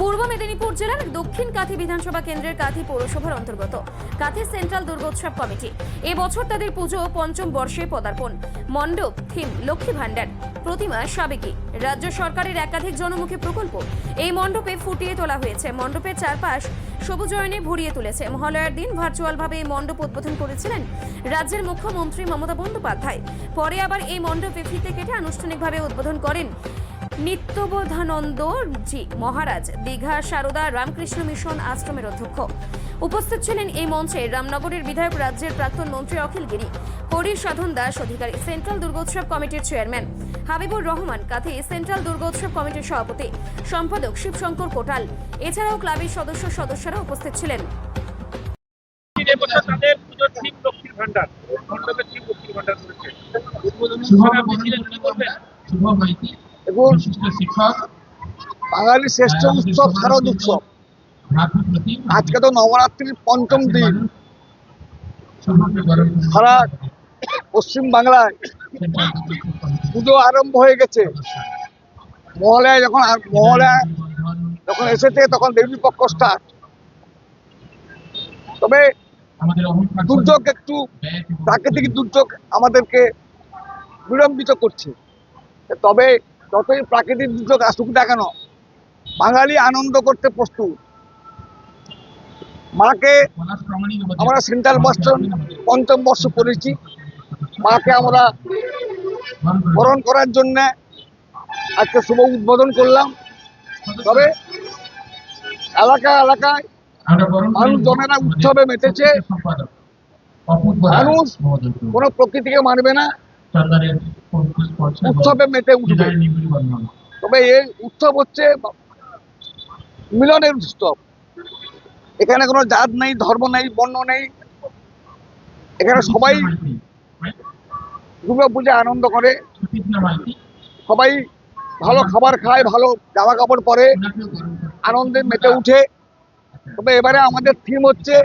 পূর্ব মেদিনীপুর জেলার দক্ষিণ কাথি বিধানসভা কেন্দ্রের কাথি পৌরসভার অন্তর্গত। Kanthi central Durgotsav committee. এবছর তাদের পুজো পঞ্চম বর্ষে পদার্পণ। মণ্ডপ, থিম লক্ষ্মী ভাণ্ডার। প্রতিমা সাবেকি। রাজ্য সরকারের একাধিক জনমুখী প্রকল্প। এই মণ্ডপে ফুটিয়ে তোলা হয়েছে। মণ্ডপের চারপাশ সবুজায়নে ভরিয়ে তুলেছে। মহালয়ার দিন ভার্চুয়ালভাবে এই মণ্ডপ উদ্বোধন করেছিলেন রাজ্যের মুখ্যমন্ত্রী মমতা বন্দ্যোপাধ্যায়। পরে আবার এই মণ্ডপে ফিতে কেটে আনুষ্ঠানিকভাবে উদ্বোধন করেন নিত্যবোধানন্দ জি মহারাজ দীঘা সারদা রামকৃষ্ণ মিশন আশ্রমের অধ্যক্ষ। উপস্থিত ছিলেন এই মঞ্চে রামনগরের বিধায়ক রাজ্যের প্রাক্তন মন্ত্রী অখিল গিরি হরি সাধন দাস অধিকারী সেন্ট্রাল দুর্গোৎসব কমিটির চেয়ারম্যান হাবিবুর রহমান কাথি সেন্ট্রাল দুর্গোৎসব কমিটির সভাপতি সম্পাদক শিবশঙ্কর কোটাল। এছাড়াও ক্লাবের সদস্য সদস্যরা উপস্থিত ছিলেন। ভান্ডার ভান্ডার এবং বাঙালির শ্রেষ্ঠ উৎসব শারদ উৎসব। আজকে তো নবরাত্রির পঞ্চম দিন। সারা পশ্চিম বাংলায় পুজো আরম্ভ হয়ে গেছে। মহালয়া যখন মহালয়া যখন এসেছে তখন দেবী পক্ষ স্টার্ট তবে দুর্যোগ একটু প্রাকৃতিক দুর্যোগ আমাদেরকে বিলম্বিত করছে। তবে যতই প্রাকৃতিক দুর্যোগ আসুক না কেন, বাঙালি আনন্দ করতে প্রস্তুত। মাকে আমরা সেন্ট্রাল বাস পঞ্চম বর্ষ করেছি মাকে আমরা বরণ করার জন্য আজকে শুভ উদ্বোধন করলাম। তবে এলাকা এলাকায় মানুষ মানুষজনেরা উৎসবে মেতেছে। মানুষ কোনো প্রকৃতিকে মানবে না। উৎসবে মেতে উঠবে। তবে এই উৎসব হচ্ছে মিলনের উৎসব। এখানে কোনো জাত নেই ধর্ম নেই বর্ণ নেই। এখানে সবাই দুর্গা পূজা আনন্দ করে। সবাই ভালো খাবার খায় ভালো জামা কাপড় পরে আনন্দে মেতে উঠে। তবে এবারে আমাদের থিম হচ্ছে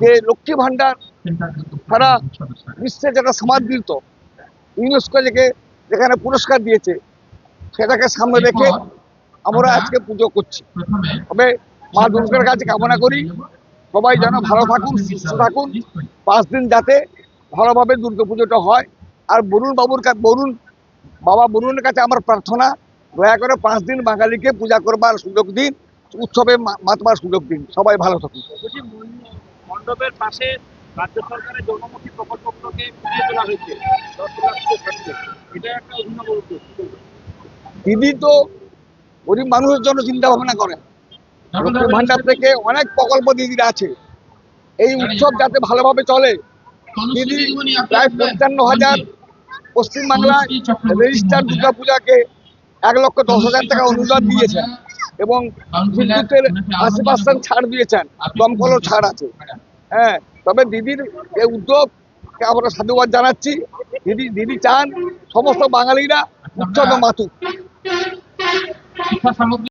যে লক্ষ্মী ভান্ডার সারা বিশ্বে যেটা সমাদৃত। ইউনেস্কো যেখানে পুরস্কার দিয়েছে, সেটাকে সামনে রেখে আমরা আজকে পুজো করছি। তবে মা দুর্গার কাছে কামনা করি, সবাই যেন ভালো থাকুন, সুস্থ থাকুন, পাঁচ দিন যাতে ভালোভাবে দুর্গা পুজোটা হয়। আর বরুণ বাবুর বরুণ, বাবা বরুণের কাছে আমার প্রার্থনা, দয়া করে পাঁচ দিন বাঙালিকে পূজা করবার সুযোগ দিন, উৎসবে মাতবার সুযোগ দিন। সবাই ভালো থাকুন। মণ্ডপের পাশে রাজ্য সরকারের জনমুখী প্রকল্পগুলোকে তোলা হয়েছে। উদ্যোগ? দিদি তো গরিব মানুষের জন্য চিন্তা ভাবনা করেন লক্ষ্মীর ভান্ডার থেকে অনেক প্রকল্প দিদির আছে। এই উৎসব যাতে ভালোভাবে চলে দিদি প্রায় পঞ্চান্ন হাজার পশ্চিমবাংলায় রেজিস্টার দুর্গা পূজাকে এক লক্ষ দশ হাজার টাকা অনুদান দিয়েছেন এবং বিদ্যুতের আশি পার্সেন্ট ছাড় দিয়েছেন। দমকলও ছাড় আছে। হ্যাঁ তবে দিদির এই উদ্যোগকে আমরা সাধুবাদ জানাচ্ছি। দিদি দিদি চান সমস্ত বাঙালিরা শিক্ষা সামগ্রী